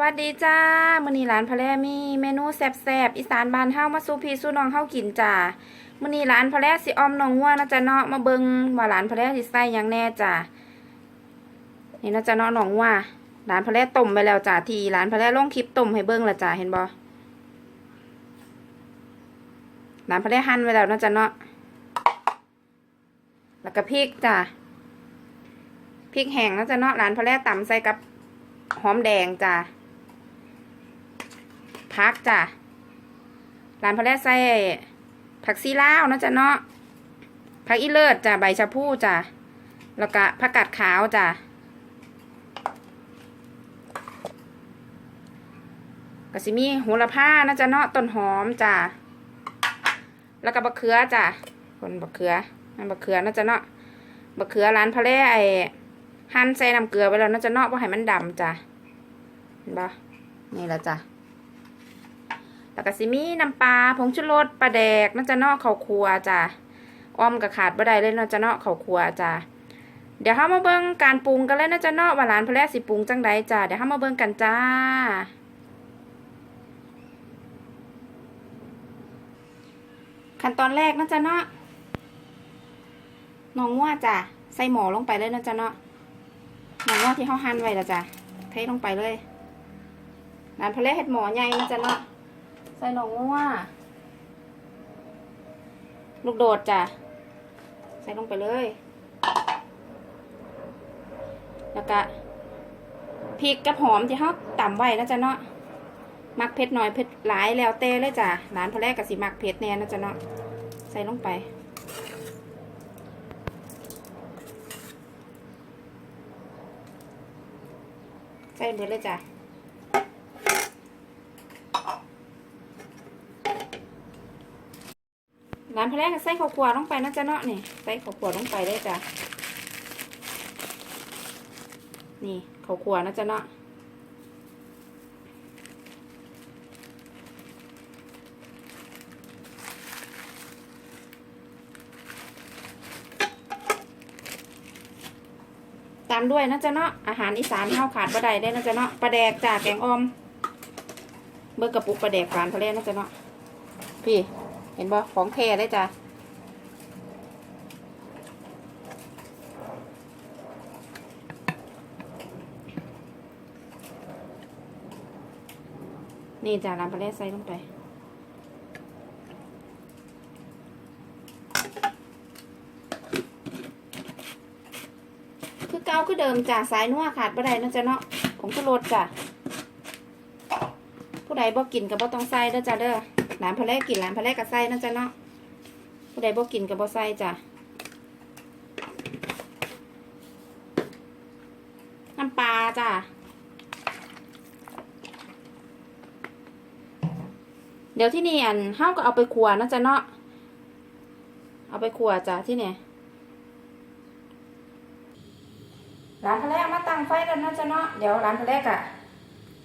วัสดีจ้ามื้อนี้ร้านพะแลมีเมนูแซ่บๆอีสานบ้านเฮามาสู่พี่สู่น้องเฮากินจ้ามื้อนี้ร้านพะแลสิออมน้องงัวนะจ๊ะเนาะมาเบิ่งว่าร้านพะแลสิใส่หยังแน่จ้านี่นะจ๊ะเนาะน้องงัวร้านพะแลต้มไปแล้วจ้าที่ร้านพะแลลงคลิปต้มให้เบิ่งละจ้าเห็นบ่ร้านพะแลหั่นไว้แล้วนะจ๊ะเนาะแล้วก็พริกจ้าพริกแห้งนะจ๊ะเนาะร้านพะแลตำใส่กับหอมแดงจ้า พักจ้ะร้านพะแลใส่ผักซีลาวนาะจ้ะเนาะผักอีเลิศจ้ะใบชะพูจ้ะแล้วก็ผักกาดขาวจ้ะก็สิมีโหระพานะจ๊ะเนาะต้นหอมจ้ะแล้วก็บะเขือจ้ะคนบะเขือนั่นบะเขือนะจ๊ะเนาะบะเขือร้านพะแลไอหั่นใส่น้ำเกลือไว้แล้วนะจ๊ะเนาะว่าให้มันดำจ้ะเห็นปะนี่แหละจ้ะ แล้วก็สิมีน้ำปลาผงชูรสปลาแดกน่าจะนอกข้าครัวจ้ะอ้อมกับขาดบ่ได้เลยน่าจะนอกข้าครัวจ้ะเดี๋ยวเฮามาเบิ่งการปรุงกันเลยน่าจะนอกว่าร้านพะแลสิปรุงจังใดจ้ะเดี๋ยวเฮามาเบิ่งกันจ้าขั้นตอนแรกน่าจะเนาะนองว่าจ้ะใส่หมอลงไปเลยน่าจะเนาะน้องว่าที่เฮาหั่นไว้ละจ้ะเทลงไปเลยร้านพะแลเฮ็ดหมอใหญ่น่าจะเนาะ ใส่หนองงัวลูกโดดจ้ะ ใส่ลงไปเลย แล้วก็พริกกับหอมที่เขาต่ำไว้นะจ๊ะเนาะมักเผ็ดหน่อยเผ็ดหลายแล้วเต้เลยจ้ะร้านพอแรกกับสิมักเผ็ดแน่นะจ๊ะเนาะใส่ลงไป ใส่เบิดเลยจ้ะ ร้านพะแรกใส่ข้าวคั่วลงไปนะจ๊ะเนาะนี่ใส่ข้าวคั่วลงไปได้จ้ะนี่ข้าวคั่วนะจ๊ะเนาะตามด้วยนะจ๊ะเนาะอาหารอีสานเฮาขาดบ่ได้ได้นะจ๊ะเนาะปลาแดกจ้าแกงออมเบอร์กระปุกปลาแดกร้านพะแรกนะจ๊ะเนาะพี่ เห็นบ่ของแท้เลยจ้ะนี่จ้ะน้ำปลาแร่ใส่ลงไปคือเกาคือเดิมจ้ะสายนัวขาดบ่ได้นะจ๊ะเนาะผงชูรสจ้ะผู้ใดบ่กินก็บ่ต้องใส่เด้อจ้ะเด้อ ร้านพะแลกกินร้านพะแลกกับไส้นะจ๊ะเนาะผู้ใดบ่กินกับบ่ไส้จ้ะน้ำปลาจ้ะเดี๋ยวที่นี่อันเฮาก็เอาไปขัวนะจ๊ะเนาะเอาไปขัวจ้ะที่เนี่ยร้านพะแลกมาตั้งไฟกันนะจ๊ะเนาะเดี๋ยวร้านพะแลกอะ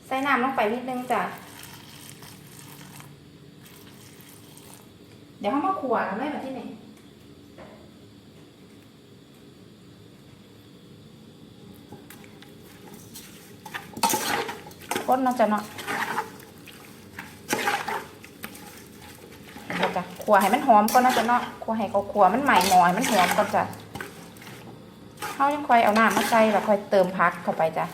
ใส่น้ำลงไปนิดนึงจ้ะ เดี๋ยวเขามาขวดเลยแบบที่ไหนคนเนาะจะเนาะเดี๋ยวจ้ะขัวให้มันหอมก่อนนะจ๊ะเนาะขัวให้เขาขัวมันใหม่หน่อยมันหอมก่อนจ้ะเขายังค่อยเอาน้ำมาใส่แล้วค่อยเติมพักเข้าไปจ้ะ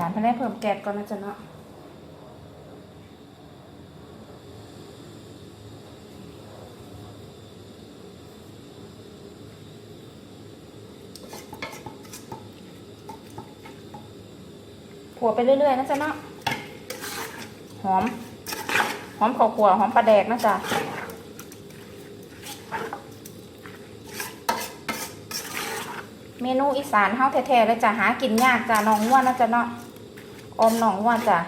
ร้านพะแนเพิ่มแก๊สก่อนนะจ๊ะเนาะผัวไปเรื่อยๆนะจ๊ะเนาะหอม หอมข้าวขัวหอมปลาแดกนะจ๊ะเมนูอีสานเฮาแท้ๆเลยจ้ะหากินยากจ้ะน้องว่านะจ๊ะเนาะ อมหนองว่าจ้ะ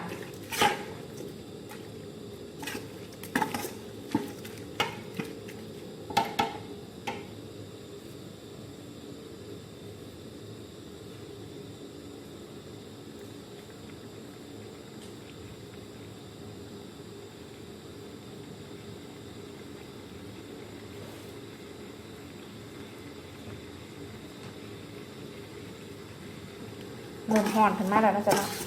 เริ่มหอนขึ้นมาแล้วนะจ๊ะ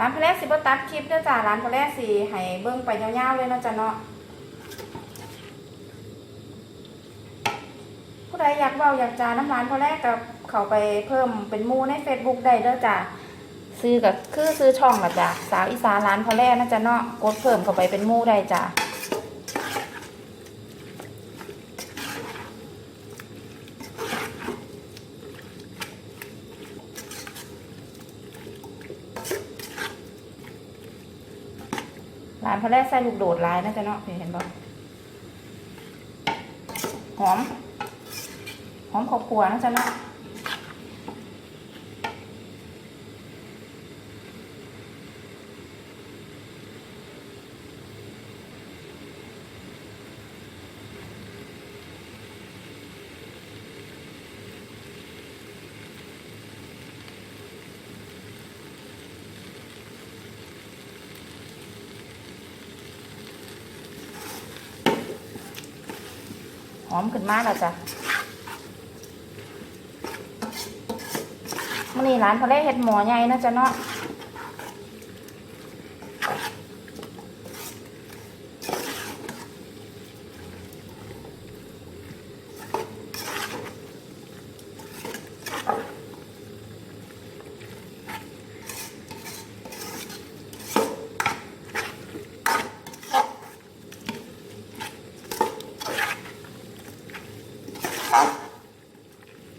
ร้านพลแรกสิบ่ตัดคลิปเนื่อจ้าร้านพลแรกสีให้เบิ้งไปยาวๆเลยนาะจ๊ะเนาะผู้ใดอยากเว้าอยากจาน้ำร้านพลแรกกับเขาไปเพิ่มเป็นมูใน Facebook ได้เด้อจ้าซื้อกับคือซื้อช่องละจ้ะสาวอีสานร้านพลแรกนะจ๊ะเนาะกดเพิ่มเข้าไปเป็นมูได้จ้ะานพระแรกใส่ลูกโดดลายนะจ๊ะเนาะเห็นบ่หอม หอมขอบครัวนะจ๊ะเนาะ หอมขึ้นมากแล้วจ้ะมื่อนี้ร้านพระเลเห็ดหมอใหญ่นะจ๊ะเนาะ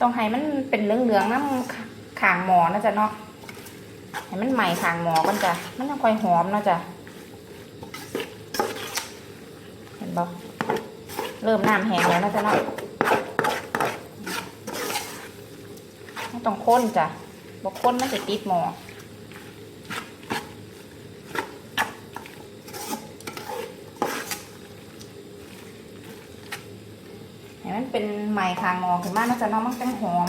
ต้องให้มันเป็นเหลืองๆน้ำขางหมอนะจ๊ะเนาะให้มันใหม่ขางหมอกันจ้ะมันยังค่อยหอมนะจ๊ะเห็นบ่เริ่มน้ำแห้งแล้วนะจ๊ะเนาะไม่ต้องข้นจ้ะบอกข้นมันจะติดหมอ ให้มัน เป็นไหมคางงอขึ้นมาน่าจะน้องมันจังหอม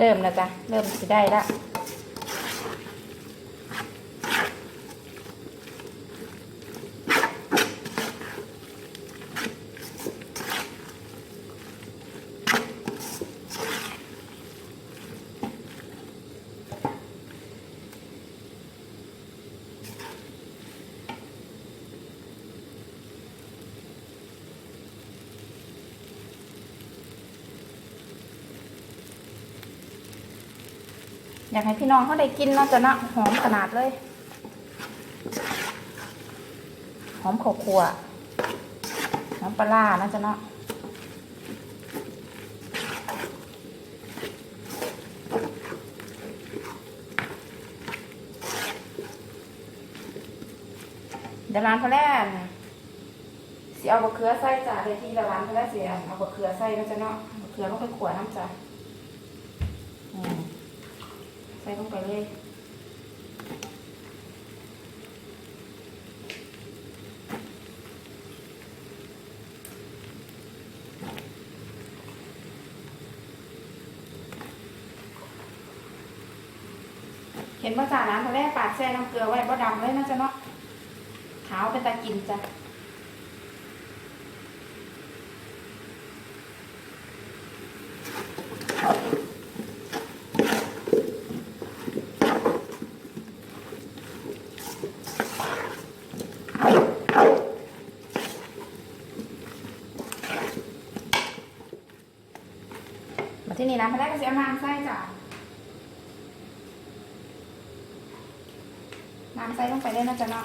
เริ่มแล้วจ้ะเริ่มสิได้ละ อยากให้พี่น้องเขาได้กินเนาะจะนาะหอมขนาดเลย หอมข้าวคั่วหอมปลาร้าะจะเนาะเดี๋ยวร้านพะแล่นสิเอาบะเขือใส่จ้ะเดี๋ยวที่ร้านพะแล่นสิเอาบะเขือใส่นะจ๊ะเนาะบะเขือลงไปขวดน้ำจ้ะอืม ใส่ลงไปเลยเห็นว่าจ่าน้ำทะเลปาดแช่น้ำเกลือไว้บ่ดำเลยนะจ๊ะเนาะขาวเป็นตากินจ้ะ มาที่นี่น้ำทะเลก็จะเอาน้ำไส้จ้ะน้ำไส้ลงไปเลยนะจ๊ะเนาะ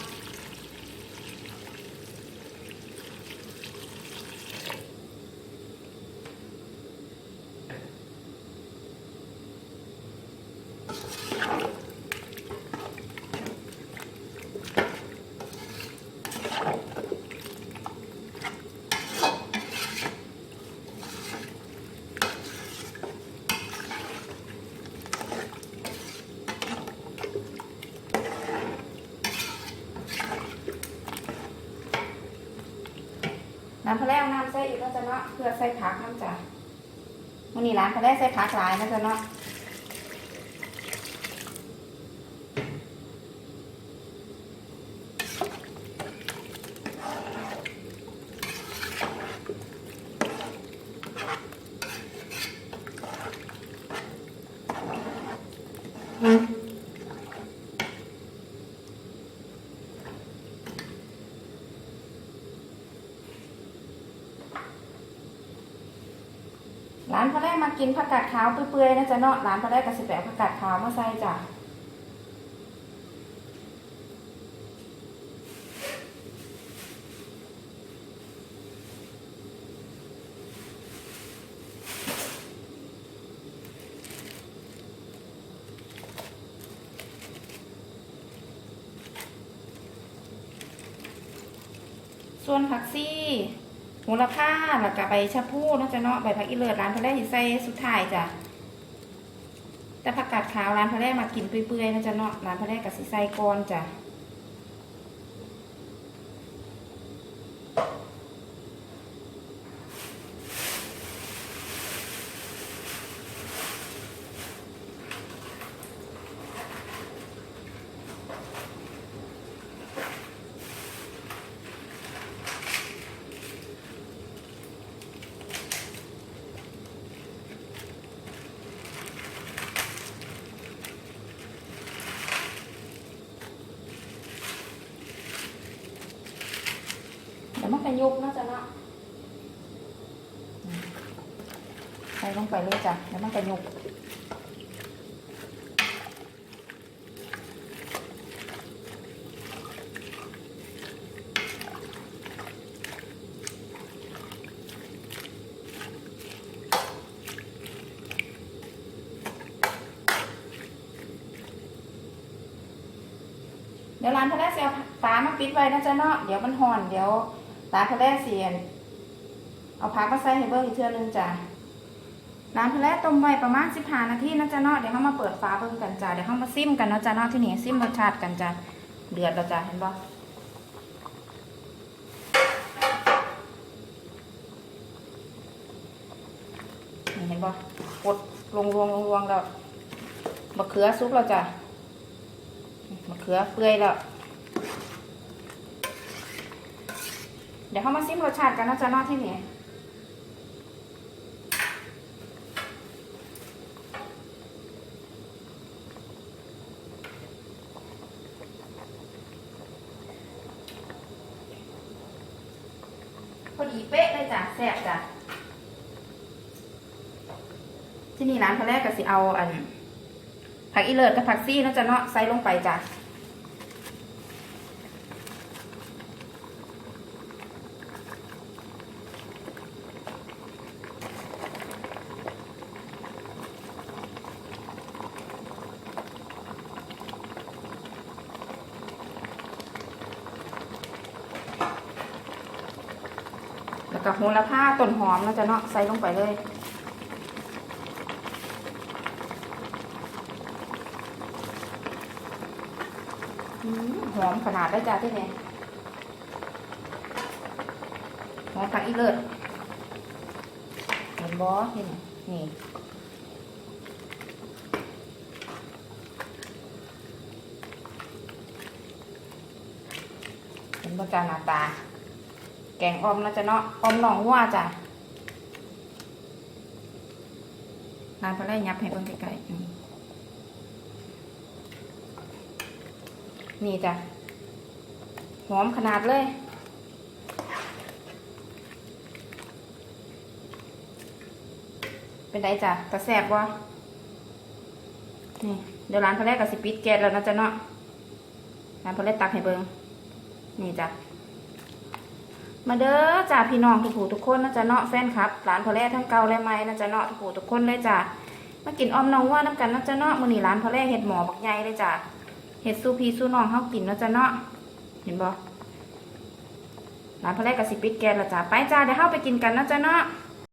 แลงน้ำใส่อีกแล้วจะเนาะเพื่อใส่ผักน้ำจ้ะมันอนี้ร้านเขาได้ใส่ผักหลายนะจ้ะเนาะ ร้านพอแรกมากินผักกาดขาวเปื่อยๆนะจ๊ะเนาะร้านพอแรกกับสิแปะผักกาดขาวมาใส่จ้ะส่วนผักซี่ โหระพาแล้วก็ใบชะพูเนาะจ๊ะเนาะใบผักอีเลิศร้านพะแรกสิใส่สุดท้ายจ้ะแต่ผักกาดขาวร้านพะแรกมากินเปื่อยๆเนาะจ๊ะเนาะร้านพะแรกกับสิใสก่อนจ้ะเดี๋ยวมันกระยุกเนาะจ๊ะเนาะอืมใส่ลงไปเลย จ้ะเดี๋ยวมันกระยุกเดี๋ยวร้านพะแรกเสียฝามาปิดไว้นะจ๊ะเนาะเดี๋ยวมันห่อนเดี๋ยวร้านพะแรกเสียนเอาผักมาใส่ให้เบิ้งอีกเทื่อนึงจ้ะ ร้านพะแรกต้มไว้ประมาณ15นาทีนะจ๊ะเนาะเดี๋ยวเรามาเปิดฝาเบิ้งกันจ้ะเดี๋ยวเรามาซิมกันเนาะจ๊ะเนาะที่นี่ซิมรสชาติกันจ้ะเดือดแล้วจ้ะเห็นบ่เห็นบ่กดลงรวงลงรวงแล้วมะเขือซุกแล้วจ้ะมะเขือเปื่อยแล้วเดี๋ยวเขามาซิมรสชาติกันนะจ๊ะเนอที่นี่ ดีเป๊ะเลยจ้ะแซ่บจ้ะที่นี่ร้านเขาแรกก็สิเอาอันผักอีเลิศกับผักซี่น่าจะเนาะใส่ลงไปจ้ะ แล้วก็โหระพาต้นหอมเนาะจ๊ะเนาะใส่ลงไปเลย หอมขนาดได้จ้าที่นี่หอมผักอีเลิศเห็นบอที่นี่นี่เห็นบอจาหน้าตา งออมนะจ๊ะเนาะออมหนองวัวจ้ะร้านพะไร่ยับให้เบิ่งใกลๆนี่จ้ะหอมขนาดเลยเป็นไรจ้ะกระแสบวะนี่เดี๋ยวร้านพอแรกกับสิปิดแก๊สแล้วนะจ๊ะเนาะร้านพอแรกตักให้เบิงนี่จ้ะ มาเด้อจ้าพี่น้องทุกผู้ทุกคนนะจ๊ะเนาะแฟนครับร้านพอแรกทั้งเก่าและใหม่นะจ๊ะเนาะทุกผู้ทุกคนเลยจ้ามากินออมน้องว่าน้ำกันนะจ๊ะเนาะมื้อนี้ร้านพอแรกเห็ดหมอบักใหญ่เลยจ้าเห็ดสู้พี่สู้น้องเฮากินเนาะจ้ะเนาะเห็นบ่ร้านพอแรกกับสิปิดแกนละจ้าไปจ้าเดี๋ยวเฮาไปกินกันเนาะจ้ะเนาะ